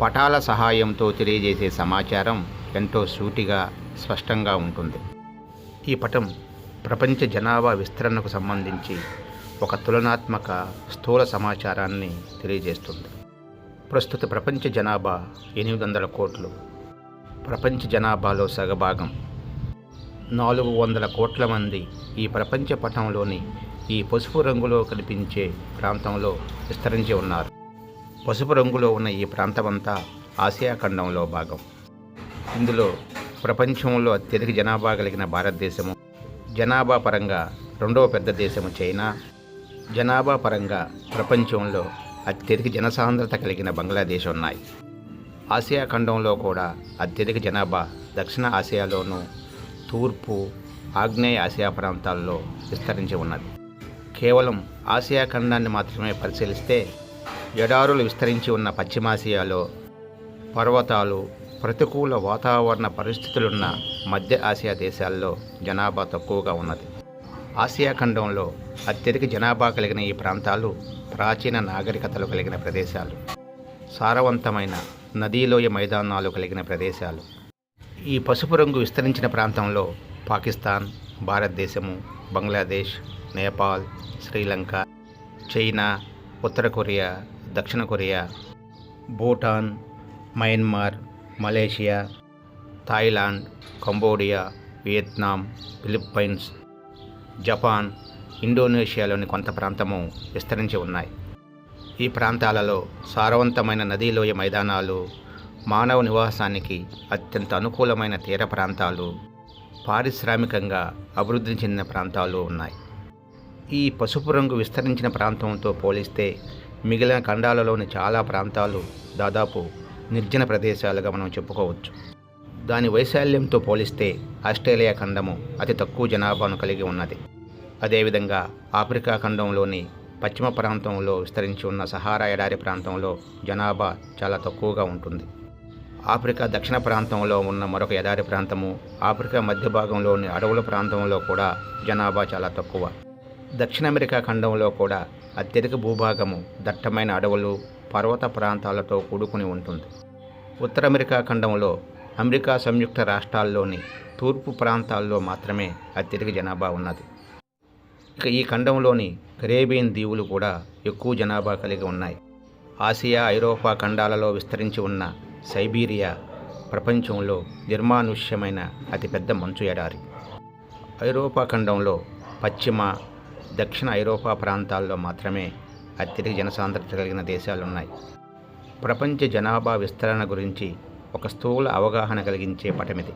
పటాల సహాయంతో తెలియజేసే సమాచారం ఎంతో సూటిగా స్పష్టంగా ఉంటుంది. ఈ పటం ప్రపంచ జనాభా విస్తరణకు సంబంధించి ఒక తులనాత్మక స్థూల సమాచారాన్ని తెలియజేస్తుంది. ప్రస్తుత ప్రపంచ జనాభా ఎనిమిది వందల కోట్లు. ప్రపంచ జనాభాలో సగభాగం. నాలుగు వందల కోట్ల మంది ఈ ప్రపంచ పటంలోని ఈ పసుపు రంగులో కనిపించే ప్రాంతంలో విస్తరించి ఉన్నారు. పసుపు రంగులో ఉన్న ఈ ప్రాంతమంతా ఆసియా ఖండంలో భాగం. ఇందులో ప్రపంచంలో అత్యధిక జనాభా కలిగిన భారతదేశము జనాభా పరంగా రెండవ పెద్ద దేశము చైనా జనాభా పరంగా ప్రపంచంలో అత్యధిక జనసాంద్రత కలిగిన బంగ్లాదేశ్ ఉన్నాయి ఆసియా ఖండంలో కూడా అత్యధిక జనాభా దక్షిణ ఆసియాలోనూ తూర్పు ఆగ్నేయ ఆసియా ప్రాంతాల్లో విస్తరించి ఉన్నది. కేవలం ఆసియా ఖండాన్ని మాత్రమే పరిశీలిస్తే ఎడారులు విస్తరించి ఉన్న పశ్చిమాసియాలో పర్వతాలు ప్రతికూల వాతావరణ పరిస్థితులున్న మధ్య ఆసియా దేశాల్లో జనాభా తక్కువగా ఉన్నది. ఆసియా ఖండంలో అత్యధిక జనాభా కలిగిన ఈ ప్రాంతాలు ప్రాచీన నాగరికతలు కలిగిన ప్రదేశాలు. సారవంతమైన నదీలోయ మైదానాలు కలిగిన ప్రదేశాలు. ఈ పసుపు రంగు విస్తరించిన ప్రాంతంలో పాకిస్తాన్ భారతదేశము బంగ్లాదేశ్ నేపాల్ శ్రీలంక చైనా ఉత్తర కొరియా దక్షిణ Korea Bhutan Myanmar Malaysia Thailand Cambodia Vietnam Philippines Japan ఇండోనేషియాలోని కొంత ప్రాంతము విస్తరించి ఉన్నాయి. ఈ ప్రాంతాలలో సారవంతమైన నదీలోయ మైదానాలు మానవ నివాసానికి అత్యంత అనుకూలమైన తీర ప్రాంతాలు పారిశ్రామికంగా అభివృద్ధి చెందిన ప్రాంతాలు ఉన్నాయి. ఈ పసుపు రంగు విస్తరించిన ప్రాంతంతో పోలిస్తే మిగిలిన ఖండాలలోని చాలా ప్రాంతాలు దాదాపు నిర్జన ప్రదేశాలుగా మనం చెప్పుకోవచ్చు. దాని వైశాల్యంతో పోలిస్తే ఆస్ట్రేలియా ఖండము అతి తక్కువ జనాభాను కలిగి ఉన్నది. అదేవిధంగా ఆఫ్రికా ఖండంలోని పశ్చిమ ప్రాంతంలో విస్తరించి ఉన్న సహారా ఎడారి ప్రాంతంలో జనాభా చాలా తక్కువగా ఉంటుంది. ఆఫ్రికా దక్షిణ ప్రాంతంలో ఉన్న మరొక ఎడారి ప్రాంతము ఆఫ్రికా మధ్య భాగంలోని అడవుల ప్రాంతంలో కూడా జనాభా చాలా తక్కువ. దక్షిణ అమెరికా ఖండంలో కూడా అత్యధిక భూభాగము దట్టమైన అడవులు పర్వత ప్రాంతాలతో కూడుకుని ఉంటుంది. ఉత్తర అమెరికా ఖండంలో అమెరికా సంయుక్త రాష్ట్రాల్లోని తూర్పు ప్రాంతాల్లో మాత్రమే అత్యధిక జనాభా ఉన్నది. ఇక ఈ ఖండంలోని కరేబియన్ దీవులు కూడా ఎక్కువ జనాభా కలిగి ఉన్నాయి. ఆసియా ఐరోపా ఖండాలలో విస్తరించి ఉన్న సైబీరియా ప్రపంచంలో నిర్మానుష్యమైన అతిపెద్ద మంచు ఎడారి. ఐరోపా ఖండంలో పశ్చిమ దక్షిణ ఐరోపా ప్రాంతాల్లో మాత్రమే అత్యధిక జనసాంద్రత కలిగిన దేశాలున్నాయి. ప్రపంచ జనాభా విస్తరణ గురించి ఒక స్థూల అవగాహన కలిగించే పటమిది.